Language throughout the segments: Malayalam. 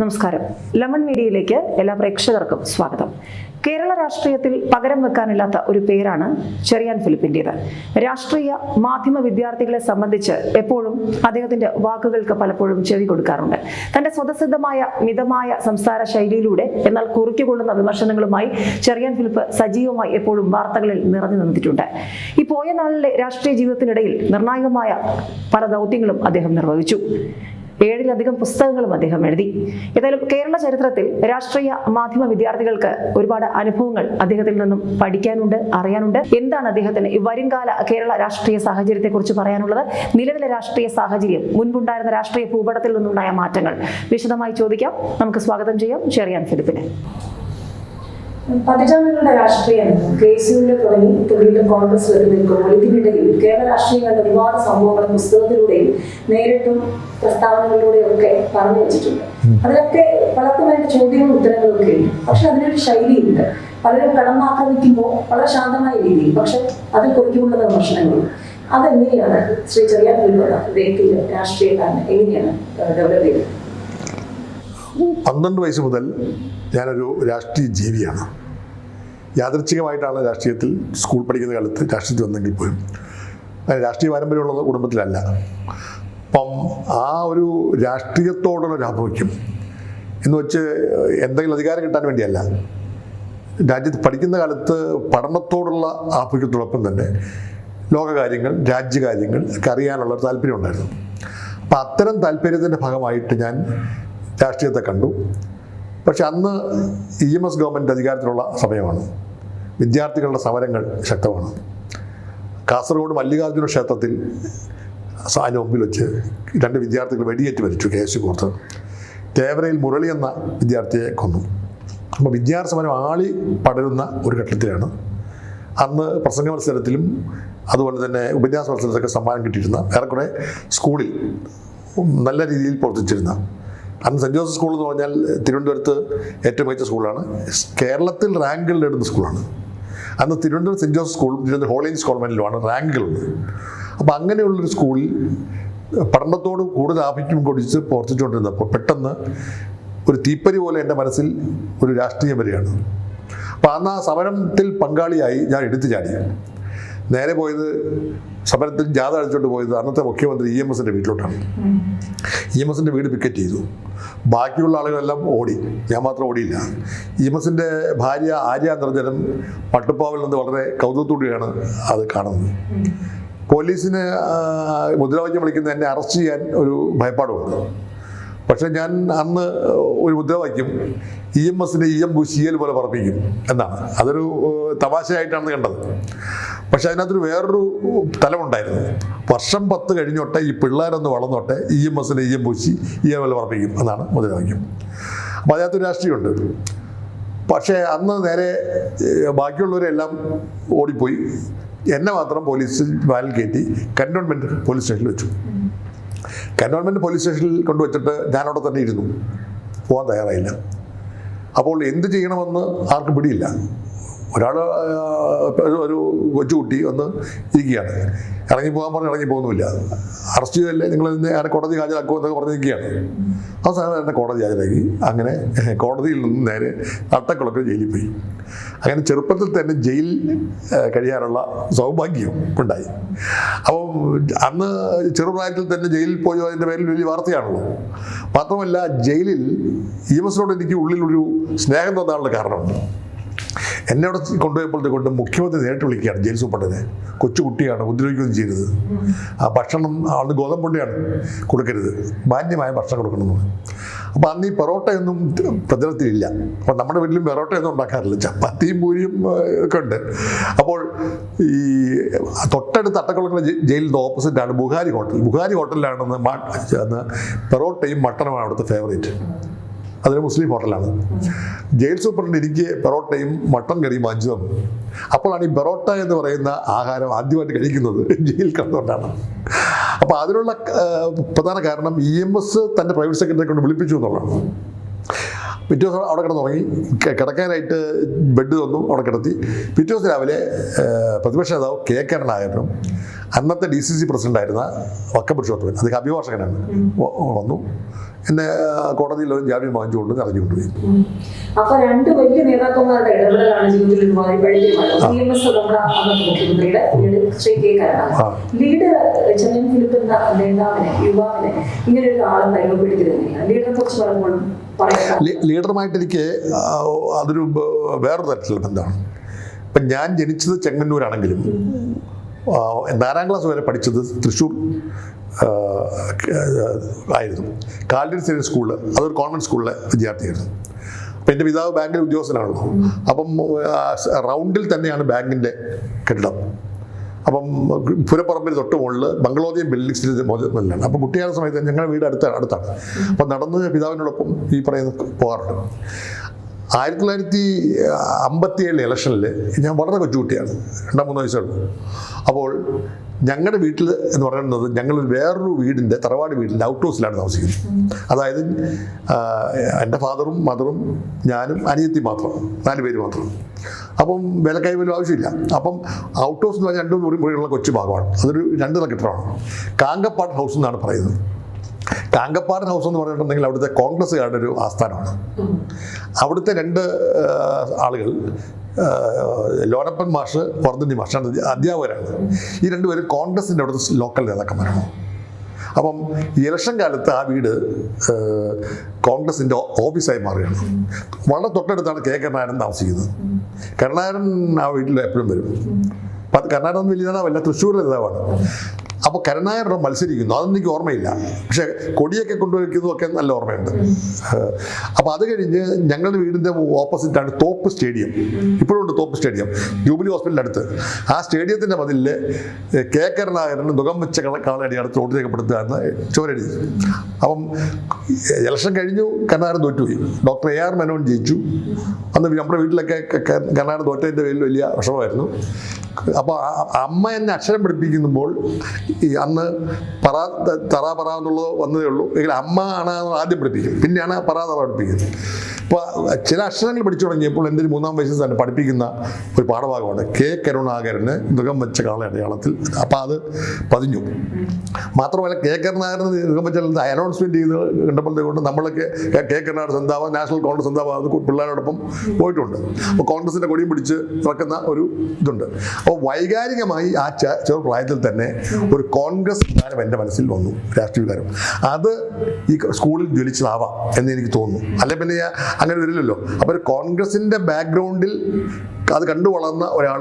നമസ്കാരം. ലെമൺ മീഡിയയിലേക്ക് എല്ലാ പ്രേക്ഷകർക്കും സ്വാഗതം. കേരള രാഷ്ട്രീയത്തിൽ പകരം വെക്കാനില്ലാത്ത ഒരു പേരാണ് ചെറിയാൻ ഫിലിപ്പിന്റേത്. രാഷ്ട്രീയ മാധ്യമ വിദ്യാർത്ഥികളെ സംബന്ധിച്ച് എപ്പോഴും അദ്ദേഹത്തിന്റെ വാക്കുകൾക്ക് പലപ്പോഴും ചെവി കൊടുക്കാറുണ്ട്. തന്റെ സ്വതസിദ്ധമായ മിതമായ സംസാര ശൈലിയിലൂടെ എന്നാൽ കുറിക്കുകൊള്ളുന്ന വിമർശനങ്ങളുമായി ചെറിയാൻ ഫിലിപ്പ് സജീവമായി എപ്പോഴും വാർത്തകളിൽ നിറഞ്ഞു നിന്നിട്ടുണ്ട്. ഈ പോയ നാളിലെ രാഷ്ട്രീയ ജീവിതത്തിനിടയിൽ നിർണായകമായ പല ദൗത്യങ്ങളും അദ്ദേഹം നിർവഹിച്ചു. ഏഴിലധികം പുസ്തകങ്ങളും അദ്ദേഹം എഴുതി. ഏതായാലും കേരള ചരിത്രത്തിൽ രാഷ്ട്രീയ മാധ്യമ വിദ്യാർത്ഥികൾക്ക് ഒരുപാട് അനുഭവങ്ങൾ അദ്ദേഹത്തിൽ നിന്നും പഠിക്കാനുണ്ട് അറിയാനുണ്ട്. എന്താണ് അദ്ദേഹത്തിന് ഈ വരുംകാല കേരള രാഷ്ട്രീയ സാഹചര്യത്തെക്കുറിച്ച് പറയാനുള്ളത്? നിലവിലെ രാഷ്ട്രീയ സാഹചര്യം മുൻപുണ്ടായിരുന്ന രാഷ്ട്രീയ ഭൂപടത്തിൽ നിന്നുണ്ടായ മാറ്റങ്ങൾ വിശദമായി ചോദിക്കാം. നമുക്ക് സ്വാഗതം ചെയ്യാം. ചെറിയാൻ ഫിലിപ്പിനെ. പതിറ്റാണ്ടുകളുടെ രാഷ്ട്രീയം കെ സിയുടെ തുടങ്ങി. ഇപ്പോൾ വീണ്ടും കോൺഗ്രസ് വരെ നിൽക്കുമ്പോൾ ഇതിനിടയിൽ കേരള രാഷ്ട്രീയം കണ്ട ഒരുപാട് സംഭവങ്ങൾ പുസ്തകത്തിലൂടെയും നേരിട്ടും പ്രസ്താവനകളിലൂടെയും ഒക്കെ പറഞ്ഞു വെച്ചിട്ടുണ്ട്. അതിലൊക്കെ പലർക്കും അതിന്റെ ചോദ്യങ്ങളും ഉത്തരങ്ങളും ഒക്കെ ഉണ്ട്. പക്ഷെ അതിനൊരു ശൈലിയുണ്ട്. പലരും കടന്നാക്രമിക്കുമ്പോൾ വളരെ ശാന്തമായ രീതിയിൽ പക്ഷെ അതിൽ കുറിക്കുമുള്ള വിമർശനങ്ങളും. അതെങ്ങനെയാണ് ശ്രീ ചെറിയ രാഷ്ട്രീയക്കാരന് എങ്ങനെയാണ് ഡെവലപ്പ് ചെയ്തത്? പന്ത്രണ്ട് വയസ്സ് മുതൽ ഞാനൊരു രാഷ്ട്രീയ ജീവിയാണ്. യാദൃച്ഛികമായിട്ടാണ് രാഷ്ട്രീയത്തിൽ സ്കൂൾ പഠിക്കുന്ന കാലത്ത് രാഷ്ട്രീയത്തിൽ വന്നെങ്കിൽ പോലും. രാഷ്ട്രീയ പാരമ്പര്യമുള്ള കുടുംബത്തിലല്ല. അപ്പം ആ ഒരു രാഷ്ട്രീയത്തോടുള്ള ഒരു ആഭിമുഖ്യം എന്ന് വെച്ച് എന്തെങ്കിലും അധികാരം കിട്ടാൻ വേണ്ടിയല്ല. രാജ്യത്ത് പഠിക്കുന്ന കാലത്ത് പഠനത്തോടുള്ള ആഭിമുഖ്യത്തോടൊപ്പം തന്നെ ലോകകാര്യങ്ങൾ രാജ്യകാര്യങ്ങൾ ഒക്കെ അറിയാനുള്ള താല്പര്യം ഉണ്ടായിരുന്നു അപ്പം അത്തരം താല്പര്യത്തിന്റെ ഭാഗമായിട്ട് ഞാൻ രാഷ്ട്രീയത്തെ കണ്ടു. പക്ഷെ അന്ന് ഇ എം എസ് ഗവൺമെന്റ് അധികാരത്തിലുള്ള സമയമാണ്. വിദ്യാർത്ഥികളുടെ സമരങ്ങൾ ശക്തമാണ്. കാസർഗോഡ് മല്ലികാർജുന ക്ഷേത്രത്തിൽ അതിന് മുമ്പിൽ വെച്ച് രണ്ട് വിദ്യാർത്ഥികൾ വെടിയേറ്റ് മരിച്ചു കെ എസ് കോർത്ത്. തേവരയിൽ മുരളി എന്ന വിദ്യാർത്ഥിയെ കൊന്നു. അപ്പോൾ വിദ്യാർത്ഥി സമരം ആളി പടരുന്ന ഒരു ഘട്ടത്തിലാണ്. അന്ന് പ്രസംഗ മത്സരത്തിലും അതുപോലെ തന്നെ ഉപന്യാസ മത്സരത്തിലൊക്കെ സമ്മാനം കിട്ടിയിരുന്ന ഏറെക്കുറെ സ്കൂളിൽ നല്ല രീതിയിൽ പ്രവർത്തിച്ചിരുന്ന അന്ന് സെന്റ് ജോസഫ് സ്കൂൾ എന്ന് പറഞ്ഞാൽ തിരുവനന്തപുരത്ത് ഏറ്റവും മികച്ച സ്കൂളാണ്. കേരളത്തിൽ റാങ്കുകൾ നേടുന്ന സ്കൂളാണ്. അന്ന് Thiruvananthapuram Saint Joseph school Thiruvananthapuram ഹോളേജ് കോൺവെന്റിലുമാണ് റാങ്കുകളുള്ളത് അപ്പോൾ അങ്ങനെയുള്ളൊരു സ്കൂളിൽ പഠനത്തോട് കൂടുതൽ ആഭിക്യം കൊടിച്ച് പ്രവർത്തിച്ചുകൊണ്ടിരുന്നപ്പോൾ പെട്ടെന്ന് ഒരു തീപ്പരി പോലെ എന്റെ മനസ്സിൽ ഒരു രാഷ്ട്രീയം വരികയാണ്. അപ്പോൾ അന്ന് ആ സമരത്തിൽ പങ്കാളിയായി ഞാൻ എടുത്തു ചാടി. നേരെ പോയത് സമരത്തിൽ ജാഥ അടിച്ചുകൊണ്ട് പോയത് അന്നത്തെ മുഖ്യമന്ത്രി ഇ എം എസിന്റെ വീട്ടിലോട്ടാണ്. ഇ എം എസിന്റെ വീട് പിക്കറ്റ് ചെയ്തു. ബാക്കിയുള്ള ആളുകളെല്ലാം ഓടി. ഞാൻ മാത്രം ഓടിയില്ല. ഇ എം എസിന്റെ ഭാര്യ ആര്യ നിർജനം പട്ടുപ്പാവിൽ നിന്ന് വളരെ കൗതുകത്തോടെയാണ് അത് കാണുന്നത്. പോലീസിന് മുദ്രാവാക്യം വിളിക്കുന്ന എന്നെ അറസ്റ്റ് ചെയ്യാൻ ഒരു ഭയപ്പാടുണ്ട് പക്ഷെ ഞാൻ അന്ന് ഒരു മുദ്രാവാക്യം ഇ എം എസിനെ ഇ എം ബുശിയൽ പോലെ പറപ്പിക്കും എന്നാണ്. അതൊരു തമാശയായിട്ടാണ് കണ്ടത്. പക്ഷെ അതിനകത്തൊരു വേറൊരു തലമുണ്ടായിരുന്നു. വർഷം പത്ത് കഴിഞ്ഞോട്ടെ ഈ പിള്ളേരൊന്ന് വളർന്നോട്ടെ ഇ എം എസിനെ ഇ എം പൂശി ഇ എം എൽ പറപ്പിക്കും എന്നാണ് മുദ്രാവാക്യം അപ്പോൾ അതിനകത്തൊരു രാഷ്ട്രീയമുണ്ട്. പക്ഷേ അന്ന് നേരെ ബാക്കിയുള്ളവരെല്ലാം ഓടിപ്പോയി. എന്നെ മാത്രം പോലീസ് വാലിൽ കയറ്റി കന്റോൺമെന്റ് പോലീസ് സ്റ്റേഷനിൽ വെച്ചു. കന്റോൺമെന്റ് പോലീസ് സ്റ്റേഷനിൽ കൊണ്ടുവച്ചിട്ട് ഞാനവിടെ തന്നെ ഇരുന്നു. പോകാൻ തയ്യാറായില്ല. അപ്പോൾ എന്ത് ചെയ്യണമെന്ന് ആർക്കും പിടിയില്ല. ഒരാൾ ഒരു കൊച്ചുകുട്ടി വന്ന് ഇരിക്കുകയാണ്. ഇറങ്ങി പോകാൻ പറഞ്ഞ് ഇറങ്ങി പോകുന്നുമില്ല. അറസ്റ്റ് ചെയ്തല്ലേ നിങ്ങൾ എന്നെ കോടതി ഹാജരാക്കുമോ എന്നൊക്കെ പറഞ്ഞ് നിൽക്കുകയാണ് അവസാനം എന്നെ കോടതി ഹാജരാക്കി. അങ്ങനെ കോടതിയിൽ നിന്ന് നേരെ അട്ടക്കുളക്കൽ ജയിലിൽ പോയി. അങ്ങനെ ചെറുപ്പത്തിൽ തന്നെ ജയിൽ കഴിയാനുള്ള സൗഭാഗ്യം ഉണ്ടായി. അപ്പം അന്ന് ചെറുപ്രായത്തിൽ തന്നെ ജയിലിൽ പോയോ അതിന്റെ പേരിൽ വലിയ വാർത്തയാണല്ലോ. മാത്രമല്ല ജയിലിൽ ഈ എം എസിനോട് എനിക്ക് ഉള്ളിലൊരു സ്നേഹം തോന്നാനുള്ള കാരണമുണ്ട്. എന്നെ അവിടെ കൊണ്ടുപോയപ്പോഴത്തെ കൊണ്ട് മുഖ്യമന്ത്രി നേരിട്ട് വിളിക്കുകയാണ് ജയിൽ സൂപ്രണ്ടിനെ. കൊച്ചുകുട്ടിയാണ് ഉപദ്രവിക്കുകയും ചെയ്യരുത് ആ ഭക്ഷണം ആളുടെ ഗോതമ്പുണ്ടിയാണ് കൊടുക്കരുത്. മാന്യമായ ഭക്ഷണം കൊടുക്കണമെന്ന് അപ്പം അന്ന് ഈ പൊറോട്ടയൊന്നും പ്രചരണത്തിലില്ല. അപ്പം നമ്മുടെ വീട്ടിലും പൊറോട്ടയൊന്നും ഉണ്ടാക്കാറില്ല. ചപ്പാത്തിയും പൂരിയും ഒക്കെ ഉണ്ട്. അപ്പോൾ ഈ തൊട്ടടുത്ത് അട്ടക്കുളങ്ങര ജയിലിന്റെ ഓപ്പോസിറ്റാണ് ബുഹാരി ഹോട്ടൽ. ബുഹാരി ഹോട്ടലിലാണെന്ന് അന്ന് പൊറോട്ടയും മട്ടനുമാണ് അവിടുത്തെ ഫേവറേറ്റ്. അതൊരു മുസ്ലിം ഹോട്ടലാണ്. ജയിൽ സൂപ്രണ്ട് എനിക്ക് പെറോട്ടയും മട്ടൻ കറിയും വാങ്ങിച്ചു തന്നു അപ്പോഴാണ് ഈ പെറോട്ട എന്ന് പറയുന്ന ആഹാരം ആദ്യമായിട്ട് കഴിക്കുന്നത് ജയിൽ കിടന്നുകൊണ്ടാണ് അപ്പോൾ അതിനുള്ള പ്രധാന കാരണം ഇ എം എസ് തന്റെ പ്രൈവറ്റ് സെക്രട്ടറി കൊണ്ട് വിളിപ്പിച്ചു എന്നുള്ളതാണ്. പിറ്റേ ദിവസം അവിടെ കിടന്നുറങ്ങി കിടക്കാനായിട്ട് ബെഡ് തന്നു അവിടെ കിടത്തി. പിറ്റേ ദിവസം രാവിലെ പ്രതിപക്ഷ നേതാവ് കെ. കരുണാകരനും അന്നത്തെ ഡി സി സി പ്രസിഡന്റ് ആയിരുന്ന വക്കം പുരുഷോത്തമൻ അത് അഭിഭാഷകനാണ് വന്നു. എന്നെ കോടതിയിൽ ഒരു ജാമ്യം വാങ്ങിച്ചുകൊണ്ട് അറിഞ്ഞുകൊണ്ടുപോയി ഉം. അപ്പൊ രണ്ട് വലിയ നേതാക്കന്മാരുടെ ഇടപെടലാണ് ജീവിതത്തിൽ മുഖ്യമന്ത്രിയുടെ ശ്രീ കെ ലീഡർ ചെന്നൈ ഫിലിപ്പ് എന്ന നേതാവിനെ യുവാവിനെ ഇങ്ങനെ ഒരു ആളെ പരിമപ്പെടുത്തിയിരുന്നില്ല ലീഡറെ കുറിച്ച് പറയുമ്പോഴും പറയാം. ലീഡറുമായിട്ട് എനിക്ക് അതൊരു വേറൊരു തരത്തിലുള്ള ബന്ധമാണ്. ഇപ്പം ഞാൻ ജനിച്ചത് ചെങ്ങന്നൂരാണെങ്കിലും നാലാം ക്ലാസ് വരെ പഠിച്ചത് തൃശ്ശൂർ ആയിരുന്നു. കാൽഡിൻ സീനിയർ സ്കൂളിൽ അതൊരു കോൺവെന്റ് സ്കൂളിലെ വിദ്യാർത്ഥിയായിരുന്നു. അപ്പം എന്റെ പിതാവ് ബാങ്കിൽ ഉദ്യോഗസ്ഥനാണല്ലോ. അപ്പം റൗണ്ടിൽ തന്നെയാണ് ബാങ്കിന്റെ കെട്ടിടം. അപ്പം പുരപ്പറമ്പിന് തൊട്ട് മുകളിൽ ബംഗ്ലോദിയൻ ബിൽഡിങ്സിന്റെ മുതലാണ് അപ്പം കുട്ടിയായ സമയത്ത് ഞങ്ങളുടെ വീട് അടുത്ത അടുത്താണ്. അപ്പം നടന്ന് പിതാവിനോടൊപ്പം ഈ പറയുന്ന പോകാറുണ്ട്. ആയിരത്തി തൊള്ളായിരത്തി അമ്പത്തി ഏഴിലെ ഇലക്ഷനിൽ ഞാൻ വളരെ കൊച്ചുകുട്ടിയാണ് രണ്ടാം മൂന്ന് വയസ്സുള്ളൂ അപ്പോൾ ഞങ്ങളുടെ വീട്ടിൽ എന്ന് പറയുന്നത് ഞങ്ങൾ വേറൊരു വീടിന്റെ തറവാട് വീടിന്റെ ഔട്ട് ഹൗസിലാണ് താമസിക്കുന്നത്. അതായത് എന്റെ ഫാദറും മദറും ഞാനും അനിയത്തി മാത്രം നാല് പേര് മാത്രം. അപ്പം വിലക്കായി പോലും ആവശ്യമില്ല. അപ്പം ഔട്ട് ഹൗസ് എന്ന് പറഞ്ഞാൽ രണ്ട് മുറി മുറിയുള്ള കൊച്ചു ഭാഗമാണ്. അതൊരു രണ്ട് നില കെട്ടിടമാണ്. കാങ്കപ്പാട് ഹൗസ് എന്നാണ് പറയുന്നത്. കാങ്കപ്പാടൻ ഹൗസ് എന്ന് പറഞ്ഞിട്ടുണ്ടെങ്കിൽ അവിടുത്തെ കോൺഗ്രസ്സുകാരുടെ ഒരു ആസ്ഥാനമാണ്. അവിടുത്തെ രണ്ട് ആളുകൾ ലോനപ്പൻ മാഷ് വർദ്ധനി മാഷ് അധ്യാപകരാണ്. ഈ രണ്ടുപേരും കോൺഗ്രസിന്റെ അവിടുത്തെ ലോക്കൽ നേതാക്കന്മാരാണ്. അപ്പം ഇലക്ഷൻ കാലത്ത് ആ വീട് കോൺഗ്രസിന്റെ ഓഫീസായി മാറുകയാണ്. വളരെ തൊട്ടടുത്താണ് കെ. കരുണാകരൻ താമസിക്കുന്നത്. കരുണാകരൻ ആ വീട്ടിൽ എപ്പോഴും വരും. ഒന്നും വലിയ നേതാവല്ല തൃശ്ശൂർ നേതാവാണ്. അപ്പോൾ കരുണാകരനോട് മത്സരിക്കുന്നു. അതൊന്നും എനിക്ക് ഓർമ്മയില്ല. പക്ഷെ കൊടിയൊക്കെ കൊണ്ടുവയ്ക്കുന്നതൊക്കെ നല്ല ഓർമ്മയുണ്ട്. അപ്പോൾ അത് കഴിഞ്ഞ് ഞങ്ങളുടെ വീടിന്റെ ഓപ്പോസിറ്റാണ് തോപ്പ് സ്റ്റേഡിയം. ഇപ്പോഴും ഉണ്ട് തോപ്പ് സ്റ്റേഡിയം. ജൂബിലി ഹോസ്പിറ്റലിന്റെ അടുത്ത് ആ സ്റ്റേഡിയത്തിന്റെ മതിലിൽ കെ. കരുണാകരന് മുഖം വെച്ച കളടി അടുത്ത് വോട്ട് രേഖപ്പെടുത്തുക എന്ന് ചുവരെഴുതി. അപ്പം ഇലക്ഷൻ കഴിഞ്ഞു കരുണാകരൻ തോറ്റുപോയി. Doctor A. ആർ. മേനോൻ ജയിച്ചു. അന്ന് നമ്മുടെ വീട്ടിലൊക്കെ കരുണാകരൻ തോറ്റതിന്റെ പേരിൽ വലിയ വിഷമമായിരുന്നു. അപ്പോൾ അമ്മ എന്നെ അക്ഷരം പഠിപ്പിക്കുമ്പോൾ ഈ അന്ന് പറ തറ പറ എന്നുള്ളത് വന്നതേ ഉള്ളൂ. എങ്കിൽ അമ്മ ആണ് ആദ്യം പഠിപ്പിക്കുന്നത്. പിന്നെയാണ് പറ തറ പഠിപ്പിക്കുന്നത്. അപ്പോൾ ചില അക്ഷരങ്ങൾ പഠിച്ചു തുടങ്ങിയപ്പോൾ എന്റെ ഒരു മൂന്നാം വയസ്സിൽ തന്നെ പഠിപ്പിക്കുന്ന ഒരു പാഠഭാഗമാണ്. കെ കരുണാകരന് മൃഗം വെച്ച കാള അടയാളത്തിൽ. അപ്പോൾ അത് പതിഞ്ഞു. മാത്രമല്ല കെ കരുണാകരന് മൃഗം വെച്ച അനൗൺസ്മെന്റ് ചെയ്ത് കണ്ടപ്പോഴത്തേക്കൊണ്ട് നമ്മളൊക്കെ കെ- കരുണാകരൻ സന്താവ നാഷണൽ കോൺഗ്രസ് സന്താവ അത് പിള്ളേരോടൊപ്പം പോയിട്ടുണ്ട്. അപ്പോൾ കോൺഗ്രസിന്റെ കൊടിയും പിടിച്ച് നടക്കുന്ന ഒരു ഇതുണ്ട്. അപ്പോൾ വൈകാരികമായി ആ ചെറുപ്രായത്തിൽ തന്നെ ഒരു കോൺഗ്രസ് വികാരം എന്റെ മനസ്സിൽ വന്നു രാഷ്ട്രീയ വികാരം. അത് ഈ സ്കൂളിൽ ജ്വലിച്ചതാവാം എന്ന് എനിക്ക് തോന്നുന്നു. അല്ലെ പിന്നെ അങ്ങനെ വരില്ലല്ലോ അപ്പോൾ കോൺഗ്രസിന്റെ ബാക്ക്ഗ്രൗണ്ടിൽ അത് കണ്ടു വളർന്ന ഒരാൾ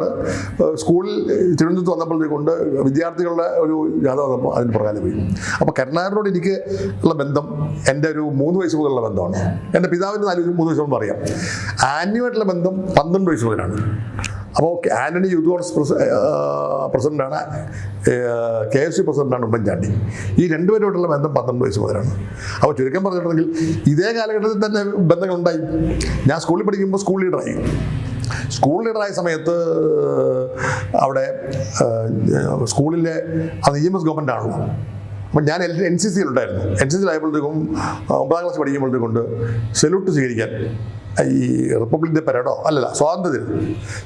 സ്കൂളിൽ തിരുവനന്തപുരത്ത് വന്നപ്പോഴത്തേക്കൊണ്ട് വിദ്യാർത്ഥികളുടെ ഒരു ജാഥ വന്നപ്പോൾ അതിന് പ്രകാരം പോയി. അപ്പോൾ കരുണാകരനോട് എനിക്ക് ഉള്ള ബന്ധം എന്റെ ഒരു മൂന്ന് വയസ്സ് മുതലുള്ള ബന്ധമാണ്. എന്റെ പിതാവിന്റെ നാല് മൂന്ന് വയസ്സ് മുമ്പ് അറിയാം. ബന്ധം പന്ത്രണ്ട് വയസ്സ് മുതലാണ്. അപ്പോൾ ആന്റണി യൂത്ത് കോൺഗ്രസ് പ്രസ പ്രസിഡന്റാണ് കെ എസ് സി പ്രസിഡന്റാണ് ഉമ്മൻചാണ്ടി. ഈ രണ്ടുപേരോടുള്ള ബന്ധം പന്ത്രണ്ട് വയസ്സ് മുതലാണ്. അപ്പോൾ ചുരുക്കം പറഞ്ഞിട്ടുണ്ടെങ്കിൽ ഇതേ കാലഘട്ടത്തിൽ തന്നെ ബന്ധങ്ങളുണ്ടായി. ഞാൻ സ്കൂളിൽ പഠിക്കുമ്പോൾ സ്കൂൾ ലീഡറായി. സ്കൂൾ ലീഡറായ സമയത്ത് അവിടെ സ്കൂളിലെ അത് ഇ എം എസ് ഗവൺമെന്റ് ആണല്ലോ അപ്പം ഞാൻ എൽ എൻ സി സിയിലുണ്ടായിരുന്നു എൻ സി സിയിലായപ്പോഴത്തേക്കും ഒമ്പതാം ക്ലാസ് പഠിക്കുമ്പോഴത്തേക്കൊണ്ട് സെല്യൂട്ട് സ്വീകരിക്കാൻ ഈ റിപ്പബ്ലിക് പരേഡോ? അല്ലല്ല സ്വാതന്ത്ര്യ ദിനം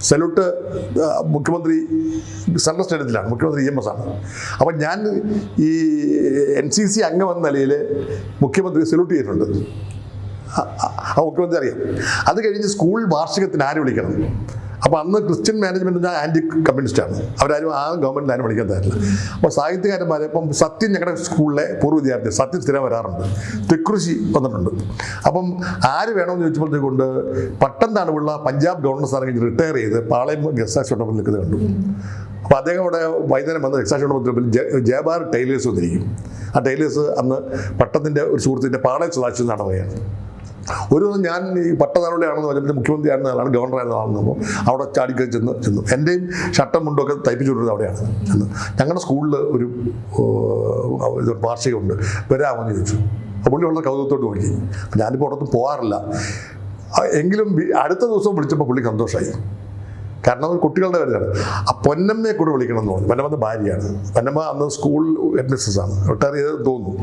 സല്യൂട്ട് മുഖ്യമന്ത്രി സെൻട്രൽ സ്റ്റേഡിയത്തിലാണ് മുഖ്യമന്ത്രി ഇ എം എസ് ആണ്. അപ്പം ഞാൻ ഈ എൻ സി സി അംഗം എന്ന നിലയിൽ മുഖ്യമന്ത്രി സല്യൂട്ട് ചെയ്തിട്ടുണ്ട്. ആ മുഖ്യമന്ത്രി അറിയാം. അത് കഴിഞ്ഞ് സ്കൂൾ വാർഷികത്തിന് ആര് വിളിക്കണം? അപ്പോൾ അന്ന് ക്രിസ്ത്യൻ മാനേജ്മെന്റ് ആന്റി കമ്മ്യൂണിസ്റ്റാണ് അവരാരും ആ ഗവൺമെന്റിൽ ആരും പഠിക്കാൻ തരില്ല അപ്പോൾ സാഹിത്യകാരന്മാർ ഇപ്പം സത്യം ഞങ്ങളുടെ സ്കൂളിലെ പൂർവ വിദ്യാർത്ഥി സത്യം സ്ഥിരം വരാറുണ്ട്. തെക്കൃഷി വന്നിട്ടുണ്ട്. അപ്പം ആര് വേണമെന്ന് ചോദിച്ചപ്പോഴത്തേക്കൊണ്ട് പട്ടം താണുള്ള പഞ്ചാബ് ഗവർണർ കഴിഞ്ഞ് റിട്ടയർ ചെയ്ത് പാളയം ഗസ്റ്റ് ഹൗസ് മണ്ഡപത്തിൽ നിൽക്കുന്നത് കണ്ടു. അപ്പോൾ അദ്ദേഹം അവിടെ വൈകുന്നേരം വന്ന് മണ്ഡപത്തിൽ ജയ- ജയബാർ ടൈലേഴ്സ് വന്നിരിക്കും. ആ ടൈലേഴ്സ് അന്ന് പട്ടത്തിന്റെ ഒരു സുഹൃത്തിന്റെ പാളയം സദാശിവം നടക്കുകയാണ് ഒരു ദിവസം ഞാൻ ഈ പട്ടനാളുടെയാണെന്ന് പറഞ്ഞിട്ട് മുഖ്യമന്ത്രി ആയിരുന്ന ആളാണ് ഗവർണർ ആയിരുന്ന ആളെന്ന് അവിടെ ചാടിക്കറി ചെന്ന് ചെന്നു. എന്റെയും ഷട്ടം മുണ്ടൊക്കെ തയ്പ്പിച്ചുകൊണ്ടിരുന്നത് അവിടെയാണ്. ചെന്ന് ഞങ്ങളുടെ സ്കൂളിൽ ഒരു ഇതൊരു ഇത് വാർഷികമുണ്ട്. വരാമെന്ന് ചോദിച്ചു. പുള്ളി വളരെ കൗതുകത്തോട്ട് നോക്കി ഞാനിപ്പോൾ പുറത്ത് പോകാറില്ല എങ്കിലും അടുത്ത ദിവസം വിളിച്ചപ്പോൾ പുള്ളി സന്തോഷമായി കാരണം അത് കുട്ടികളുടെ വരുന്നതാണ് ആ പൊന്നമ്മയെ കൂടെ വിളിക്കണം എന്ന് പറഞ്ഞു. പൊന്നമ്മ ഭാര്യയാണ്. പൊന്നമ്മ അന്ന് സ്കൂൾ ഹെഡ് മിസ്സസ് ആണ്. റിട്ടയർ ചെയ്ത് തോന്നുന്നു.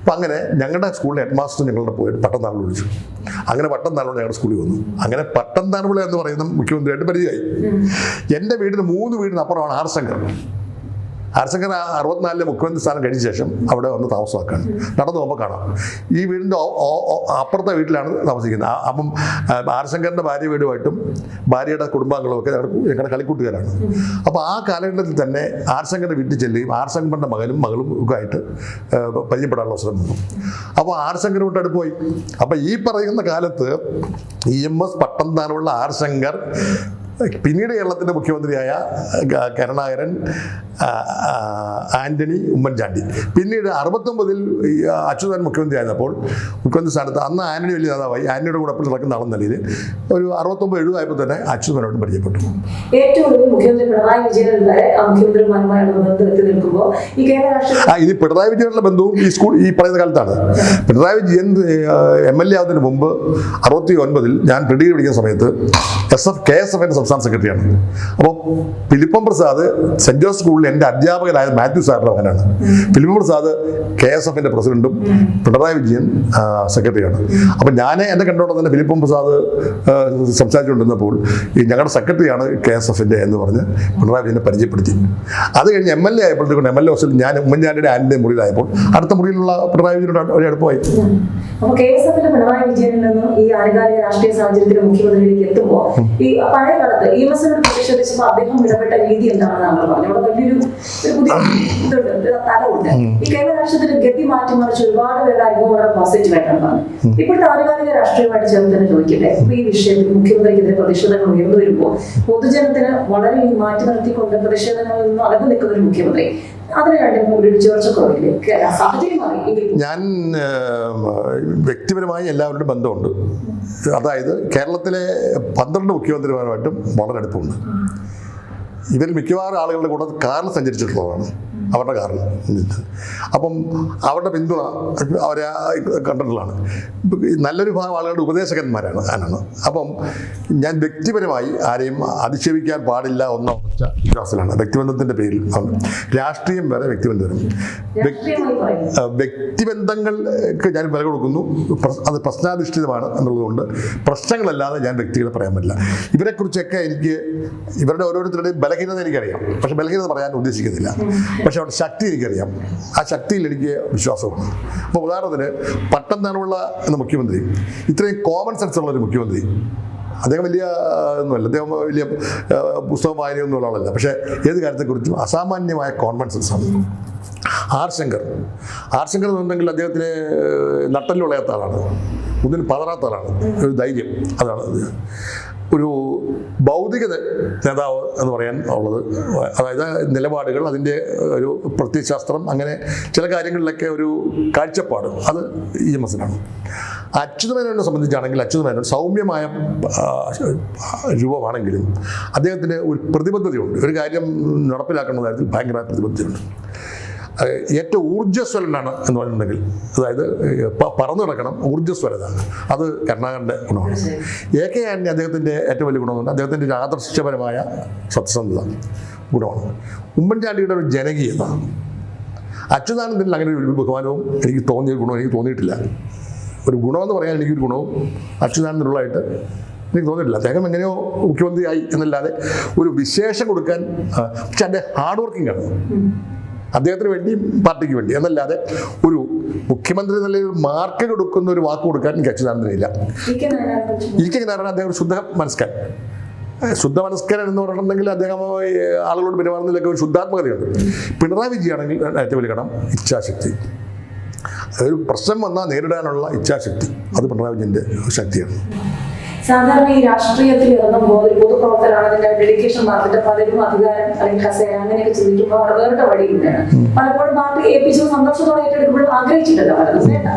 അപ്പം അങ്ങനെ ഞങ്ങളുടെ സ്കൂളിലെ ഹെഡ് മാസ്റ്റർ ഞങ്ങളുടെ പോയിട്ട് പട്ടം താഴ്ന്നു വിളിച്ചു. അങ്ങനെ പട്ടം താഴ്ന്നു ഞങ്ങളുടെ സ്കൂളിൽ വന്നു. അങ്ങനെ പട്ടം താഴ്വിള എന്ന് പറയുന്ന മുഖ്യമന്ത്രിയായിട്ട് പരിചയമായി. എന്റെ വീടിന് മൂന്ന് വീടിന് അപ്പുറമാണ് ആർ ആർശങ്കർ അറുപത്തിനാലിലെ മുഖ്യമന്ത്രി സ്ഥാനം കഴിഞ്ഞ ശേഷം അവിടെ വന്ന് താമസമാക്കാണ് നടന്നു പോകുമ്പോൾ കാണാം. ഈ വീടിന്റെ അപ്പുറത്തെ വീട്ടിലാണ് താമസിക്കുന്നത്. അപ്പം ആരശങ്കറിന്റെ ഭാര്യ വീടുമായിട്ടും ഭാര്യയുടെ കുടുംബാംഗങ്ങളുമൊക്കെ ഞങ്ങളുടെ കളിക്കൂട്ടുകാരാണ്. അപ്പോൾ ആ കാലഘട്ടത്തിൽ തന്നെ ആരശങ്കറിന്റെ വീട്ടിൽ ചെല്ലുകയും ആരശങ്കറിന്റെ മകനും മകളും ഒക്കെ ആയിട്ട് പരിചയപ്പെടാനുള്ള അവസരം വന്നു. അപ്പോൾ ആരശങ്കറുമായിട്ട് അടുത്ത് പോയി. അപ്പോൾ ഈ പറയുന്ന കാലത്ത് ഇ എം എസ് പട്ടം താനുള്ള ആർ ശങ്കർ പിന്നീട് കേരളത്തിന്റെ മുഖ്യമന്ത്രിയായ കരുണാകരൻ ആന്റണി ഉമ്മൻചാണ്ടി. പിന്നീട് അറുപത്തൊമ്പതിൽ അച്യുതൻ മുഖ്യമന്ത്രി ആയിരുന്നപ്പോൾ മുഖ്യമന്ത്രി സ്ഥാനത്ത് അന്ന് ആന്റണി വലിയ നേതാവായി. ആന്റണിയുടെ കൂടെ അപ്പോൾ നടക്കുന്ന ആളെന്ന നിലയിൽ ഒരു അറുപത്തൊമ്പത് എഴുപതായപ്പോൾ തന്നെ അച്യുതനോട് പരിചയപ്പെട്ടു. ഏറ്റവും മുഖ്യമന്ത്രി പിണറായി വിജയൻ വരെ ആ മുഖ്യമന്ത്രിമാരുമായുള്ള ബന്ധം എത്തി നിൽക്കുമ്പോൾ ഈ കേരള രാഷ്ട്രീയ ആ ഇനി പിണറായി വിജയനുള്ള ബന്ധവും ഈ സ്കൂൾ ഈ പറയുന്ന കാലത്താണ്. Pinarayi Vijayan M L A ആവുന്നതിന് മുമ്പ് അറുപത്തി ഒൻപതിൽ ഞാൻ പ്രിഡിഗ്രി പഠിക്കുന്ന സമയത്ത് S F K S F എന്റെ സംസ്ഥാന സെക്രട്ടറിയാണ്. അപ്പോൾ ഫിലിപ്പം പ്രസാദ് സെന്റ് ജോസ് സ്കൂളിൽ എന്റെ അധ്യാപകനായ മാത്യു സാറിന്റെ മകനാണ്. ഫിലിമോർ പ്രസാദ് കെ എസ് എഫിന്റെ പ്രസിഡന്റും പിണറായി വിജയൻ സെക്രട്ടറിയാണ്. അപ്പം ഞാൻ എന്നെ കണ്ടോടെ തന്നെ ഫിലിപ്പം പ്രസാദ് സംസാരിച്ചുകൊണ്ടിരുന്നപ്പോൾ ഈ ഞങ്ങളുടെ സെക്രട്ടറിയാണ് കെ എസ് എഫിന്റെ എന്ന് പറഞ്ഞ് പിണറായി വിജയനെ പരിചയപ്പെടുത്തി. അത് കഴിഞ്ഞ് എം എൽ എ ആയപ്പോഴത്തേക്കും എം എൽ എ ഹോസ്റ്റലിൽ ഞാൻ ഉമ്മൻചാണ്ടിയുടെ ആന്റെ മുറിയിലായപ്പോൾ അടുത്ത മുറിയിലുള്ള പിണറായി വിജയനോട് ഒരു അടുപ്പമായി. അപ്പൊ കെ എസ് എഫിന്റെ പിണറായി വിജയനിൽ നിന്നും ഈ ആനുകാലിക രാഷ്ട്രീയ മുഖ്യമന്ത്രിയിലേക്ക് എത്തുമ്പോൾ ഈ പഴയ കാലത്ത് അദ്ദേഹം ഇടപെട്ട രീതി എന്താണെന്ന് നമ്മൾ പറഞ്ഞു അവിടെ വലിയൊരു തലമുണ്ട്. ഈ കേരള രാഷ്ട്രീയത്തിന്റെ ഗതി മാറ്റിമറിച്ച് ഒരുപാട് പേരുടെ അനുഭവം വളരെ പോസിറ്റീവ് ആയിട്ടാണ് പറഞ്ഞത് ഇപ്പോഴത്തെ ആനുകാലിക രാഷ്ട്രീയമായിട്ട് ചേർന്ന് തന്നെ ചോദിക്കട്ടെ ഈ വിഷയത്തിൽ മുഖ്യമന്ത്രിക്കെതിരെ പ്രതിഷേധങ്ങൾ ഉയർന്നു വരുമ്പോൾ പൊതുജനത്തിന് വളരെ മാറ്റി നിർത്തിക്കൊണ്ട് പ്രതിഷേധങ്ങളിൽ നിന്നും അകന്നു നിൽക്കുന്ന ഒരു മുഖ്യമന്ത്രി ഞാൻ വ്യക്തിപരമായി എല്ലാവരുടെയും ബന്ധമുണ്ട്. അതായത് കേരളത്തിലെ പന്ത്രണ്ട് മുഖ്യമന്ത്രിമാരുമായിട്ടും വളരെ അടുപ്പമുണ്ട്. ഇവരിൽ മിക്കവാറും ആളുകളുടെ കൂടെ കാറിൽ സഞ്ചരിച്ചിട്ടുള്ളതാണ്. അവരുടെ കാരണം. അപ്പം അവരുടെ പിന്തുണ അവരെ കണ്ടിട്ടുള്ളതാണ്. നല്ലൊരു ഭാഗം ആളുകളുടെ ഉപദേശകന്മാരാണ് ഞാനാണ് അപ്പം ഞാൻ വ്യക്തിപരമായി ആരെയും അധിക്ഷേപിക്കാൻ പാടില്ല എന്ന ഉറച്ച വിശ്വാസത്തിലാണ്. വ്യക്തിബന്ധത്തിന്റെ പേരിൽ രാഷ്ട്രീയം വരെ വ്യക്തിബന്ധം വ്യക്തിബന്ധങ്ങൾക്ക് ഞാൻ വില കൊടുക്കുന്നു. അത് പ്രശ്നാധിഷ്ഠിതമാണ് എന്നുള്ളതുകൊണ്ട് പ്രശ്നങ്ങളല്ലാതെ ഞാൻ വ്യക്തികളെ പറയാൻ പറ്റില്ല. ഇവരെക്കുറിച്ചൊക്കെ എനിക്ക് ഇവരുടെ ഓരോരുത്തരുടെയും ബലഹീനത എനിക്കറിയാം. പക്ഷെ ബലഹീനത പറയാൻ ഉദ്ദേശിക്കുന്നില്ല. പക്ഷെ അവരുടെ ശക്തി എനിക്കറിയാം. ആ ശക്തിയിൽ എനിക്ക് വിശ്വാസമുണ്ട്. അപ്പോൾ ഉദാഹരണത്തിന് പട്ടം താനുള്ള എന്ന മുഖ്യമന്ത്രി ഇത്രയും കോമൺ സെൻസ് ഉള്ള ഒരു മുഖ്യമന്ത്രി അദ്ദേഹം വലിയ ഒന്നുമല്ല. അദ്ദേഹം വലിയ പുസ്തകം വായനയൊന്നും ആളല്ല. പക്ഷേ ഏത് കാര്യത്തെക്കുറിച്ചും അസാമാന്യമായ കോമൺ ആണ്. ആർ ശങ്കർ ആർ ശങ്കർ എന്നുണ്ടെങ്കിൽ അദ്ദേഹത്തിന് നട്ടലുളയാത്ത ആളാണ്. ഒന്നിനും പതറാത്ത ആളാണ്. ഒരു ധൈര്യം. അതാണ് അത്. ഒരു ഭൗതിക നേതാവ് എന്ന് പറയാൻ ഉള്ളത്. അതായത് നിലപാടുകൾ അതിന്റെ ഒരു പ്രത്യയശാസ്ത്രം അങ്ങനെ ചില കാര്യങ്ങളിലൊക്കെ ഒരു കാഴ്ചപ്പാട്. അത് ഇ എം എസിനാണ് അച്യുതമേനോനെ സംബന്ധിച്ചാണെങ്കിൽ അച്യുതമേനോൻ സൗമ്യമായ രൂപമാണെങ്കിലും അദ്ദേഹത്തിന് ഒരു പ്രതിബദ്ധതയുണ്ട്. ഒരു കാര്യം നടപ്പിലാക്കുന്ന കാര്യത്തിൽ ഭയങ്കരമായ പ്രതിബദ്ധതയുണ്ട്. ഏറ്റവും ഊർജസ്വലനാണ് എന്ന് പറഞ്ഞിട്ടുണ്ടെങ്കിൽ അതായത് പറന്നു കിടക്കണം ഊർജസ്വലത അത് കരുണാകരന്റെ ഗുണമാണ്. എ കെ ആന്റണി അദ്ദേഹത്തിന്റെ ഏറ്റവും വലിയ ഗുണമെന്ന് അദ്ദേഹത്തിന്റെ ഒരു ആദർശപരമായ സത്യസന്ധത ഗുണമാണ്. ഉമ്മൻചാണ്ടിയുടെ ഒരു ജനകീയത. അച്യുതാനന്ദനിൽ അങ്ങനെ ഒരു ബഹുമാനവും എനിക്ക് തോന്നിയ ഗുണവും എനിക്ക് തോന്നിയിട്ടില്ല. ഒരു ഗുണമെന്ന് പറയാൻ എനിക്കൊരു ഗുണവും അച്യുതാനന്ദനുള്ളതായിട്ട് എനിക്ക് തോന്നിയിട്ടില്ല. അദ്ദേഹം എങ്ങനെയോ മുഖ്യമന്ത്രിയായി എന്നല്ലാതെ ഒരു വിശേഷം കൊടുക്കാൻ പക്ഷെ അദ്ദേഹം ഹാർഡ് വർക്കിംഗ് ആണ്. അദ്ദേഹത്തിന് വേണ്ടി പാർട്ടിക്ക് വേണ്ടി. എന്നല്ലാതെ ഒരു മുഖ്യമന്ത്രി നല്ല ഒരു മാർക്ക് കൊടുക്കുന്ന ഒരു വാക്ക് കൊടുക്കാൻ എനിക്ക് അച്യുതാനന്ദനില്ല. ഇരിക്കുന്ന കാരണം അദ്ദേഹം ഒരു ശുദ്ധ മനസ്കൻ. ശുദ്ധ മനസ്കരൻ എന്ന് പറഞ്ഞിട്ടുണ്ടെങ്കിൽ അദ്ദേഹം ആളുകളോട് പെരുമാറുന്നതിലൊക്കെ ഒരു ശുദ്ധാത്മകതയുണ്ട്. പിണറായി വിജയാണെങ്കിൽ ഏറ്റവും വലിയ കടം ഇച്ഛാശക്തി. ഒരു പ്രശ്നം വന്നാൽ നേരിടാനുള്ള ഇച്ഛാശക്തി. അത് പിണറായി വിജയന്റെ ശക്തിയാണ്. സാധാരണ ഈ രാഷ്ട്രീയത്തിൽ ഇറങ്ങുമ്പോൾ ഒരു പൊതുപ്രവർത്തനാണ് അതിന്റെ ഡെഡിക്കേഷൻ മാർക്കിന്റെ പലരും അധികാരം അല്ലെങ്കിൽ കസേര അങ്ങനെയൊക്കെ ചിന്തിക്കുമ്പോൾ അവിടെ വേറിട്ട വഴിയുണ്ടാണ് പലപ്പോഴും പാർട്ടി ഏൽപ്പിച്ചത് സന്തോഷത്തോടെ ഏറ്റെടുക്കുമ്പോൾ ആഗ്രഹിച്ചിട്ടില്ല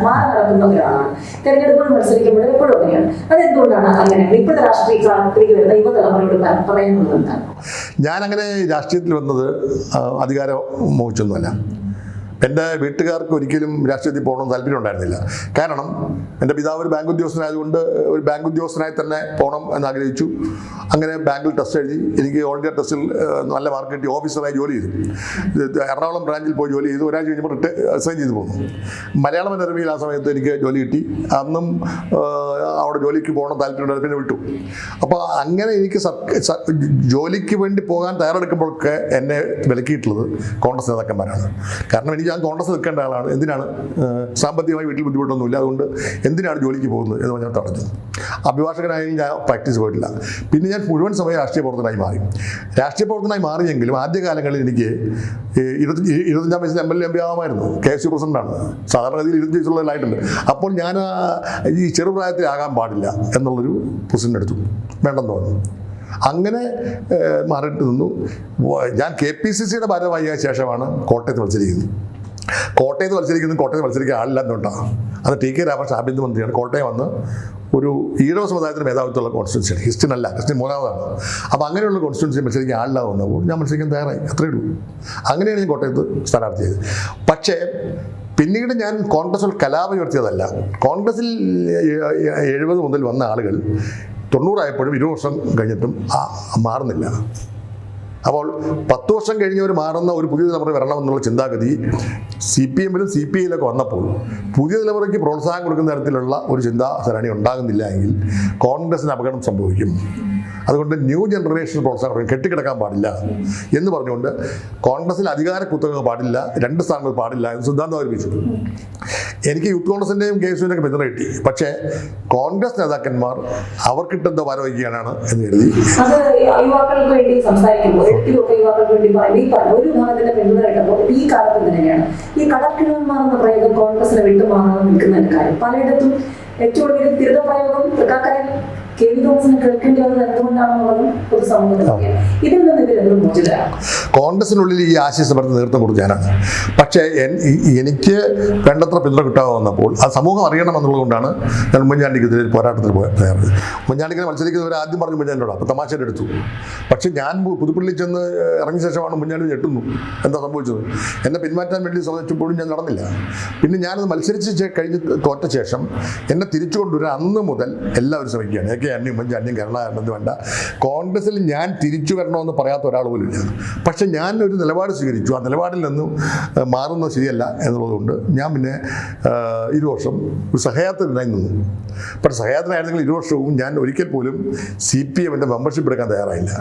മാറി നടക്കുന്ന ഒരാളാണ്. തെരഞ്ഞെടുപ്പുകൾ മത്സരിക്കുമ്പോഴും എപ്പോഴും അങ്ങനെയാണ്. അതെന്തുകൊണ്ടാണ് അങ്ങനെ? ഇപ്പോഴത്തെ രാഷ്ട്രീയ കാലത്തേക്ക് വരുന്ന യുവതലമുറയോട് പ- പറയാനുള്ളത് എന്താണ്? ഞാനങ്ങനെ രാഷ്ട്രീയത്തിൽ വന്നത് അധികാരം മോഹിച്ചൊന്നുമല്ല. എന്റെ വീട്ടുകാർക്ക് ഒരിക്കലും രാഷ്ട്രീയത്തിൽ പോകണമെന്ന് താല്പര്യം ഉണ്ടായിരുന്നില്ല. കാരണം എന്റെ പിതാവ് ഒരു ബാങ്ക് ഉദ്യോഗസ്ഥനായതുകൊണ്ട് ഒരു ബാങ്ക് ഉദ്യോഗസ്ഥനായി തന്നെ പോകണം എന്ന് ആഗ്രഹിച്ചു. അങ്ങനെ ബാങ്കിൽ ടെസ്റ്റ് എഴുതി എനിക്ക് ഓൾ ഇന്ത്യ ടെസ്റ്റിൽ നല്ല മാർക്ക് കിട്ടി. ഓഫീസറായി ജോലി ചെയ്തു. എറണാകുളം ബ്രാഞ്ചിൽ പോയി ജോലി ചെയ്തു. ഒരാഴ്ച കഴിഞ്ഞപ്പോൾ റിട്ടേ റിസൈൻ ചെയ്തു പോന്നു. മലയാള മനോരമയിൽ ആ സമയത്ത് എനിക്ക് ജോലി കിട്ടി. അന്നും അവിടെ ജോലിക്ക് പോകണം താല്പര്യം പിന്നെ വിട്ടു. അപ്പോൾ അങ്ങനെ എനിക്ക് ജോലിക്ക് വേണ്ടി പോകാൻ തയ്യാറെടുക്കുമ്പോഴൊക്കെ എന്നെ വിലക്കിയിട്ടുള്ളത് കോൺഗ്രസ് നേതാക്കന്മാരാണ്. കാരണം എനിക്ക് ഞാൻ കോൺഗ്രസ് നിൽക്കേണ്ട ആളാണ്. എന്തിനാണ്? സാമ്പത്തികമായി വീട്ടിൽ ബുദ്ധിമുട്ടൊന്നുമില്ല. അതുകൊണ്ട് എന്തിനാണ് ജോലിക്ക് പോകുന്നത് എന്ന് പറഞ്ഞാൽ തടഞ്ഞു. അഭിഭാഷകനായാലും ഞാൻ പ്രാക്ടീസ് പോയിട്ടില്ല. പിന്നെ ഞാൻ മുഴുവൻ സമയം രാഷ്ട്രീയ പ്രവർത്തനമായി മാറി. രാഷ്ട്രീയ പ്രവർത്തനമായി മാറിയെങ്കിലും ആദ്യകാലങ്ങളിൽ എനിക്ക് ഇരുപത്തി ഇരുപത്തഞ്ചാം വയസ്സിൽ എം എൽ എം പി ആവാമായിരുന്നു. കെ എസ് യു പ്രസിഡന്റാണ്. സാധാരണഗതിയിൽ ഇരുപത്തി വയസ്സുള്ളതിലായിട്ടുണ്ട് അപ്പോൾ ഞാൻ ഈ ചെറുപ്രായത്തിലാകാൻ പാടില്ല എന്നുള്ളൊരു പൊസിഷൻ എടുത്തു. വേണ്ടെന്ന് തോന്നുന്നു അങ്ങനെ മാറിയിട്ട് നിന്നു. ഞാൻ കെ പി സി സിയുടെ ഭാരവാഹിയായ ശേഷമാണ് കോട്ടയത്ത് മത്സരിക്കുന്നത്. കോട്ടയത്ത് മത്സരിക്കുന്നു കോട്ടയത്ത് മത്സരിക്കാൻ ആളില്ലാത്തതുകൊണ്ടാണ് അത് ടി കെ രാമൻ ആഭ്യന്തര മന്ത്രിയാണ്. കോട്ടയം വന്ന് ഒരു ഈഴവ സമുദായത്തിന് മേധാവിത്വമുള്ള കോൺസ്റ്റിറ്റ്യൻസിയാണ് ക്രിസ്ത്യൻ അല്ല ക്രിസ്ത്യൻ മൂന്നാമതാണ്. അപ്പോൾ അങ്ങനെയുള്ള കോൺസ്റ്റിറ്റ്യൻസി മത്സരിക്കാൻ ആളില്ല വന്നപ്പോൾ ഞാൻ മത്സരിക്കാൻ തയ്യാറായി. അത്രയേ ഉള്ളൂ. അങ്ങനെയാണ് ഞാൻ കോട്ടയത്ത് സ്ഥാനാർത്ഥിയായത് പക്ഷേ പിന്നീട് ഞാൻ കോൺഗ്രസ് കലാപം ഉയർത്തിയതല്ല. കോൺഗ്രസിൽ എഴുപത് മുതൽ വന്ന ആളുകൾ തൊണ്ണൂറായപ്പോഴും ഇരുപത് വർഷം കഴിഞ്ഞിട്ടും മാറുന്നില്ല. അപ്പോൾ പത്ത് വർഷം കഴിഞ്ഞവർ മാറുന്ന ഒരു പുതിയ തലമുറ വരണമെന്നുള്ള ചിന്താഗതി സി പി എമ്മിലും സി പി ഐയിലൊക്കെ വന്നപ്പോൾ പുതിയ തലമുറയ്ക്ക് പ്രോത്സാഹനം കൊടുക്കുന്ന തരത്തിലുള്ള ഒരു ചിന്താസരണി ഉണ്ടാകുന്നില്ല എങ്കിൽ കോൺഗ്രസിന് അപകടം സംഭവിക്കും. അതുകൊണ്ട് ന്യൂ ജനറേഷൻ പ്രോത്സാഹനം കൊടുക്കും കെട്ടിക്കിടക്കാൻ പാടില്ല എന്ന് പറഞ്ഞുകൊണ്ട് കോൺഗ്രസിൽ അധികാര കുത്തക പാടില്ല രണ്ട് സ്ഥാനങ്ങൾ പാടില്ല എന്ന് സിദ്ധാന്തം അവതരിപ്പിച്ചു. എനിക്ക് യൂത്ത് കോൺഗ്രസിന്റെയും കെ എസ് ഒക്കെ പിന്തുണ കിട്ടി. പക്ഷേ കോൺഗ്രസ് നേതാക്കന്മാർ അവർക്കിട്ടെന്തോ വരവയ്ക്കുകയാണ് എന്ന് കരുതി. യുവാക്കൾക്ക് വേണ്ടി യുവാക്കൾക്ക് വേണ്ടി ഒരു ഈ ഈ നിൽക്കുന്ന പലയിടത്തും ഏറ്റവും കൂടുതൽ തിരുത പ്രയോഗം കോൺഗ്രസിനുള്ളിൽ ഈ ആശയ സമരത്തിന് നേതൃത്വം കൊടുക്കാനാണ് ഞാനാണ് പക്ഷേ എനിക്ക് വേണ്ടത്ര പിന്തുണ കിട്ടാതെ വന്നപ്പോൾ ആ സമൂഹം അറിയണം അറിയണമെന്നുള്ളതുകൊണ്ടാണ് ഞാൻ ഉമ്മൻചാണ്ടിക്കെതിരെ പോരാട്ടത്തിൽ പോയത് തയ്യാറായത്. ഉമ്മൻചാണ്ടിക്കെതിരെ മത്സരിക്കുന്നവർ ആദ്യം പറഞ്ഞു ഉമ്മൻചാണ്ടിയോട് അപ്പോൾ തമാശയുടെ എടുത്തു പക്ഷേ ഞാൻ പുതുപ്പള്ളി ചെന്ന് ഇറങ്ങിയ ശേഷമാണ് ഉമ്മൻചാണ്ടി ഞെട്ടുന്നു. എന്താ സംഭവിച്ചത്? എന്നെ പിന്മാറ്റാൻ വേണ്ടി ശ്രമിച്ചപ്പോഴും ഞാൻ നടന്നില്ല. പിന്നെ ഞാനത് മത്സരിച്ച് കഴിഞ്ഞ് തോറ്റ ശേഷം എന്നെ തിരിച്ചു കൊണ്ടുവരാൻ അന്ന് മുതൽ എല്ലാവരും ശ്രമിക്കുകയാണ്. കെ അന്യം കേരള എന്നത് വേണ്ട. കോൺഗ്രസിൽ ഞാൻ തിരിച്ചു വരണമെന്ന് പറയാത്ത ഒരാൾ പോലും ഇല്ല. പക്ഷെ ഞാൻ ഒരു നിലപാട് സ്വീകരിച്ചു. ആ നിലപാടിൽ നിന്നും മാറുന്നത് ശരിയല്ല എന്നുള്ളതുകൊണ്ട് ഞാൻ പിന്നെ ഇരു വർഷം ഒരു സഹയാത്രനായി നിന്നു. പക്ഷേ സഹയാത്രനായിരുന്നെങ്കിൽ ഇരു വർഷവും ഞാൻ ഒരിക്കൽ പോലും സി പി എമ്മിന്റെ മെമ്പർഷിപ്പ് എടുക്കാൻ തയ്യാറായില്ല.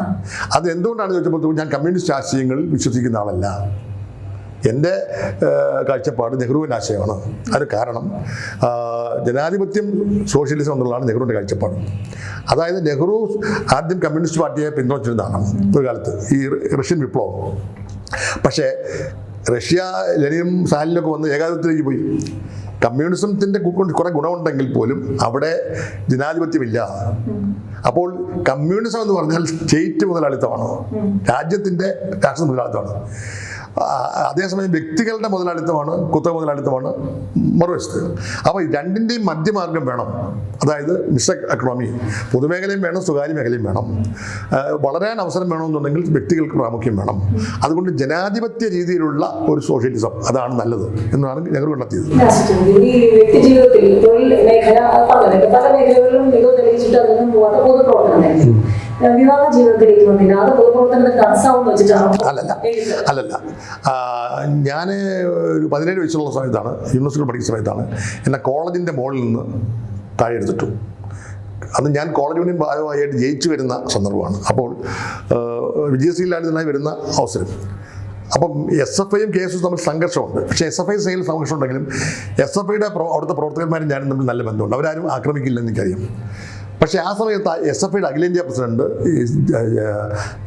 അത് എന്തുകൊണ്ടാണ് ചോദിച്ചപ്പോൾ ഞാൻ കമ്മ്യൂണിസ്റ്റ് ആശയങ്ങളിൽ വിശ്വസിക്കുന്ന ആളല്ല. എന്റെ കാഴ്ചപ്പാട് നെഹ്റുവിന്റെ ആശയമാണ്. അതിന് കാരണം ജനാധിപത്യം സോഷ്യലിസം എന്നുള്ളതാണ് നെഹ്റുവിന്റെ കാഴ്ചപ്പാട്. അതായത് നെഹ്റു ആദ്യം കമ്മ്യൂണിസ്റ്റ് പാർട്ടിയെ പിന്തുണച്ചിരുന്നതാണ് ഒരു കാലത്ത് ഈ റഷ്യൻ വിപ്ലവം. പക്ഷേ റഷ്യ ലെനിനും സാലിനൊക്കെ വന്ന് ഏകാധിപത്യത്തിലേക്ക് പോയി. കമ്മ്യൂണിസത്തിന്റെ കുറേ ഗുണമുണ്ടെങ്കിൽ പോലും അവിടെ ജനാധിപത്യമില്ല. അപ്പോൾ കമ്മ്യൂണിസം എന്ന് പറഞ്ഞാൽ സ്റ്റേറ്റ് മുതലാളിത്തമാണ്. രാജ്യത്തിന്റെ രാഷ്ട്ര മുതലാളിത്തമാണ്. അതേസമയം വ്യക്തികളുടെ മുതലാളിത്തമാണ് കുത്തക മുതലാളിത്തമാണ് മറുവശത്ത്. അപ്പോൾ രണ്ടിന്റെയും മധ്യമാർഗം വേണം. അതായത് മിക്സഡ് എക്കണോമി പൊതുമേഖലയും വേണം സ്വകാര്യ മേഖലയും വേണം. വളരാൻ അവസരം വേണമെന്നുണ്ടെങ്കിൽ വ്യക്തികൾക്ക് പ്രാമുഖ്യം വേണം. അതുകൊണ്ട് ജനാധിപത്യ രീതിയിലുള്ള ഒരു സോഷ്യലിസം അതാണ് നല്ലത് എന്നാണ് ഞങ്ങൾ കണ്ടെത്തിയത്. ജീവിതത്തിൽ തൊഴിൽ മേഖല പല മേഖലകളിലും മികവ് തെളിയിച്ചിട്ട് അതിനൊന്നും പോവാത്ത പൊതുപ്രവർത്തനം ഏഹ് വിവാഹ ജീവിതത്തിലേക്ക് വന്നില്ല അത് പൊതുപ്രവർത്തനത്തിന് തടസ്സമാണെന്ന് വെച്ചിട്ടാണോ? അല്ലല്ല. അല്ലല്ല. ഞാൻ ഒരു പതിനേഴ് വയസ്സുള്ള സമയത്താണ് യൂണിവേഴ്സിറ്റി പഠിക്കുന്ന സമയത്താണ് എന്നെ കോളേജിന്റെ മുകളിൽ നിന്ന് താഴെ എടുത്തിട്ടു. അന്ന് ഞാൻ കോളേജ് യൂണിയൻ ഭാഗമായിട്ട് ജയിച്ചു വരുന്ന സന്ദർഭമാണ്. അപ്പോൾ വിജയശ്രീലാളിതനായി വരുന്ന അവസരം. അപ്പം എസ് എഫ് ഐയും കെ എസ് എസ് തമ്മിൽ സംഘർഷമുണ്ട്. പക്ഷേ എസ് എഫ് ഐ സൈഡിൽ സംഘർഷമുണ്ടെങ്കിലും എസ് എഫ് ഐയുടെ അവിടുത്തെ പ്രവർത്തകന്മാരും ഞാനും തമ്മിൽ നല്ല ബന്ധമുണ്ട്. അവരാരും ആക്രമിക്കില്ലെന്ന് എനിക്കറിയാം. പക്ഷേ ആ സമയത്ത് എസ് എഫ് ഐയുടെ അഖിലേന്ത്യാ പ്രസിഡന്റ്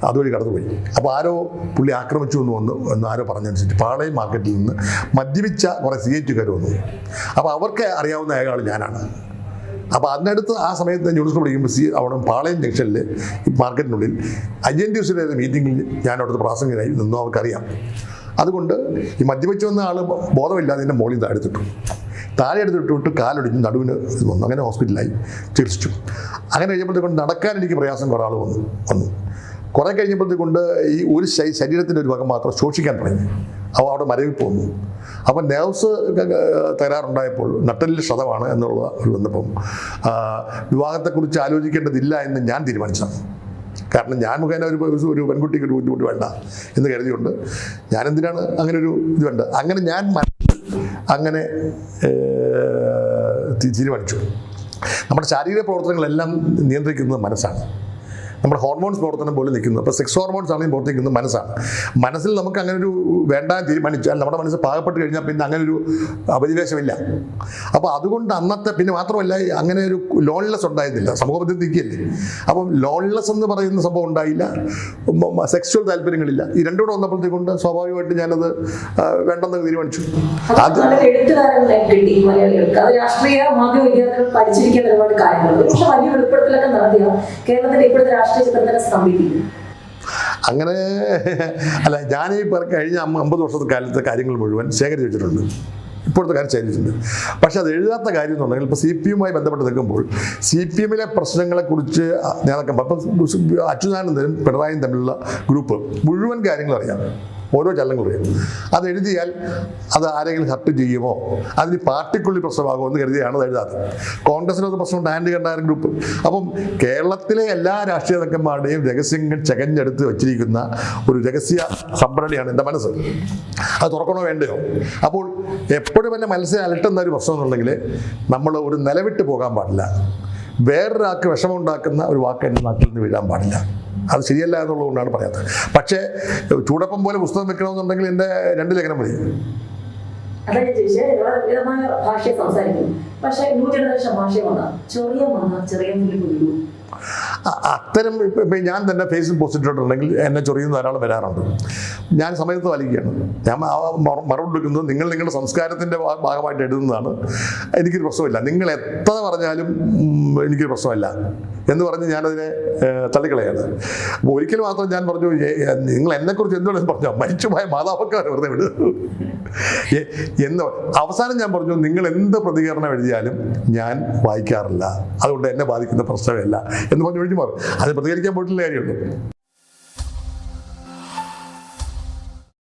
അതുവഴി കടന്നുപോയി. അപ്പോൾ ആരോ പുള്ളി ആക്രമിച്ചു എന്ന് വന്നു എന്ന് ആരോ പറഞ്ഞനുസരിച്ച് പാളയം മാർക്കറ്റിൽ നിന്ന് മദ്യപിച്ച കുറേ സി ടിക്കാർ വന്നു. അപ്പോൾ അവർക്ക് അറിയാവുന്ന അയാൾ ഞാനാണ്. അപ്പോൾ അതിനടുത്ത് ആ സമയത്ത് ന്യൂസ് പഠിക്കുമ്പോൾ സി അവിടെ പാളയം ജംഗ്ഷനിൽ മാർക്കറ്റിനുള്ളിൽ ഐ എൻ ഡി മീറ്റിങ്ങിൽ ഞാൻ അവിടുത്തെ പ്രാസംഗികനായി നിന്നു. അവർക്കറിയാം. അതുകൊണ്ട് ഈ മദ്യപിച്ചു വന്ന ആൾ ബോധമില്ലാതെ എന്റെ മോളിൽ താഴെ എടുത്തിട്ടു താഴെ എടുത്തിട്ട് കാലൊടിഞ്ഞ് നടുവിന് വന്നു. അങ്ങനെ ഹോസ്പിറ്റലായി. ചികിത്സിച്ചു. അങ്ങനെ കഴിഞ്ഞപ്പോഴത്തേക്കൊണ്ട് നടക്കാൻ എനിക്ക് പ്രയാസം കുറേ ആൾ വന്നു. വന്നു. കുറേ കഴിഞ്ഞപ്പോഴത്തേക്കൊണ്ട് ഈ ഒരു ശരീ- ശരീരത്തിന്റെ ഒരു ഭാഗം മാത്രം ശോഷിക്കാൻ തുടങ്ങി. അപ്പോൾ അവിടെ മരവിൽ പോന്നു. അപ്പോൾ നെർവ്സ് തകരാറുണ്ടായപ്പോൾ നട്ടലിൽ ക്ഷതമാണ് എന്നുള്ള ഒരു വന്നപ്പം വിവാഹത്തെക്കുറിച്ച് ആലോചിക്കേണ്ടതില്ല എന്ന് ഞാൻ തീരുമാനിച്ചതാണ്. കാരണം ഞാൻ മുഖേന ഒരു ഒരു- പെൺകുട്ടിക്ക് ഒരു ബുദ്ധിമുട്ട് വേണ്ട എന്ന് കരുതിയുണ്ട്. ഞാൻ എന്തിനാണ് അങ്ങനെ ഒരു ഇത് വേണ്ട? അങ്ങനെ ഞാൻ അങ്ങനെ തീരുമാനിച്ചു. നമ്മുടെ ശാരീരിക പ്രവർത്തനങ്ങളെല്ലാം നിയന്ത്രിക്കുന്നത് മനസ്സാണ്. നമ്മുടെ ഹോർമോൺസ് പ്രവർത്തനം പോലെ നിൽക്കുന്നത് അപ്പോൾ സെക്സ് ഹോർമോൺസ് ആണെങ്കിൽ പ്രവർത്തിക്കുന്നത് മനസ്സാണ്. മനസ്സിൽ നമുക്ക് അങ്ങനെ ഒരു വേണ്ട തീരുമാനിച്ചാൽ നമ്മുടെ മനസ്സ് പാകപ്പെട്ട് കഴിഞ്ഞാൽ പിന്നെ അങ്ങനെ ഒരു അപരിവേശമില്ല. അപ്പോൾ അതുകൊണ്ട് അന്നത്തെ പിന്നെ മാത്രമല്ല അങ്ങനെ ഒരു ലോൺലെസ് ഉണ്ടായിരുന്നില്ല. സമൂഹത്തിൽ നിൽക്കുകയല്ലേ അപ്പം ലോൺലെസ് എന്ന് പറയുന്ന സംഭവം ഉണ്ടായില്ല. സെക്സ്വൽ താല്പര്യങ്ങളില്ല. ഈ രണ്ടും കൂടെ വന്നപ്പോഴത്തേക്കൊണ്ട് സ്വാഭാവികമായിട്ട് ഞാനത് വേണ്ടെന്ന് തീരുമാനിച്ചു. അത് രാഷ്ട്രീയ മാധ്യമ വിദ്യാർത്ഥികൾ പഠിച്ചിരിക്കുന്ന ഒരുപാട് കാര്യങ്ങളുണ്ട്. പക്ഷെ വലിയ വെളിപ്പെടുത്തലൊക്കെ നടത്തിയ കേരളത്തിന്റെ ഇപ്പോഴത്തെ രാഷ്ട്രീയ അങ്ങനെ അല്ല ഞാൻ ഈ കഴിഞ്ഞ അമ്പ- അമ്പത് വർഷത്തെ കാലത്തെ കാര്യങ്ങൾ മുഴുവൻ ശേഖരിച്ച് വെച്ചിട്ടുണ്ട്. ഇപ്പോഴത്തെ കാര്യം ശേഖരിച്ചിട്ടുണ്ട്. പക്ഷെ അത് എഴുതാത്ത കാര്യം എന്നുണ്ടെങ്കിൽ ഇപ്പോൾ സി പി എമ്മുമായി ബന്ധപ്പെട്ട് നിൽക്കുമ്പോൾ സി പി എമ്മിലെ പ്രശ്നങ്ങളെക്കുറിച്ച് നേതാക്കം അപ്പം അച്യുതാനന്ദനും പിണറായിയും തമ്മിലുള്ള ഗ്രൂപ്പ് മുഴുവൻ കാര്യങ്ങളും അറിയാം ഓരോ ചലനങ്ങളും അറിയാം അത് എഴുതിയാൽ അത് ആരെങ്കിലും ഹർട്ട് ചെയ്യുമോ? അതിന് പാർട്ടിക്കുള്ളിൽ പ്രശ്നമാകുമോ എന്ന് കരുതിയാണ് അത് എഴുതാത്തത് കോൺഗ്രസിനത് പ്രശ്നമുണ്ട് ആൻഡ് കണ്ടാരൻ ഗ്രൂപ്പ്. അപ്പം കേരളത്തിലെ എല്ലാ രാഷ്ട്രീയ നേതാക്കന്മാരുടെയും രഹസ്യങ്ങൾ ചകഞ്ഞെടുത്ത് വച്ചിരിക്കുന്ന ഒരു രഹസ്യ സംഭരണിയാണ് എന്റെ മനസ്സ്. അത് തുറക്കണോ വേണ്ടയോ? അപ്പോൾ എപ്പോഴും എന്റെ മനസ്സിനെ അലട്ടുന്ന ഒരു പ്രശ്നം എന്നുണ്ടെങ്കിൽ നമ്മൾ ഒരു നിലവിട്ട് പോകാൻ പാടില്ല. വേറൊരാൾക്ക് വിഷമമുണ്ടാക്കുന്ന ഒരു വാക്ക് എന്റെ നാട്ടിൽ നിന്ന് വീഴാൻ പാടില്ല. അത് ശരിയല്ല എന്നുള്ളതുകൊണ്ടാണ് പറയാത്തത്. പക്ഷേ ചൂടപ്പം പോലെ പുസ്തകം വെക്കണമെന്നുണ്ടെങ്കിൽ എന്റെ രണ്ട് ലേഖനം മതി. ഭാഷയെ സംസാരിക്കും. പക്ഷെ ന്യൂ വന്ന ചെറിയ ചെറിയ അത്തരം ഇപ്പം ഞാൻ തന്നെ ഫേസ്ബുക്ക് പോസ്റ്റ് ഇട്ടിട്ടുണ്ടെങ്കിൽ എന്നെ ചൊറിയുന്ന ധാരാളം വരാറുണ്ട്. ഞാൻ സമയത്ത് വലിക്കുകയാണ് ഞാൻ മറുപടി നിങ്ങൾ നിങ്ങളുടെ സംസ്കാരത്തിന്റെ ഭാഗമായിട്ട് എഴുതുന്നതാണ്. എനിക്കൊരു പ്രശ്നമില്ല. നിങ്ങൾ എത്ര പറഞ്ഞാലും എനിക്കൊരു പ്രശ്നമില്ല എന്ന് പറഞ്ഞ് ഞാനതിനെ തള്ളിക്കളയാണ്. അപ്പോൾ ഒരിക്കൽ മാത്രം ഞാൻ പറഞ്ഞു "ഏ- ഏ, നിങ്ങൾ എന്നെക്കുറിച്ച് എന്തുകൊണ്ടെന്ന് പറഞ്ഞു മരിച്ചുപോയ മാതാപക്കാർ വെറുതെ വിടുക എ- എന്ന് അവസാനം ഞാൻ പറഞ്ഞു നിങ്ങൾ എന്ത് പ്രതികരണം എഴുതിയാലും ഞാൻ വായിക്കാറില്ല. അതുകൊണ്ട് എന്നെ ബാധിക്കുന്ന പ്രശ്നമില്ല എന്ന് പറഞ്ഞ് ഒഴിഞ്ഞു മാറും. അത് പ്രതികരിക്കാൻ പോയിട്ടുള്ള കാര്യമുള്ളൂ.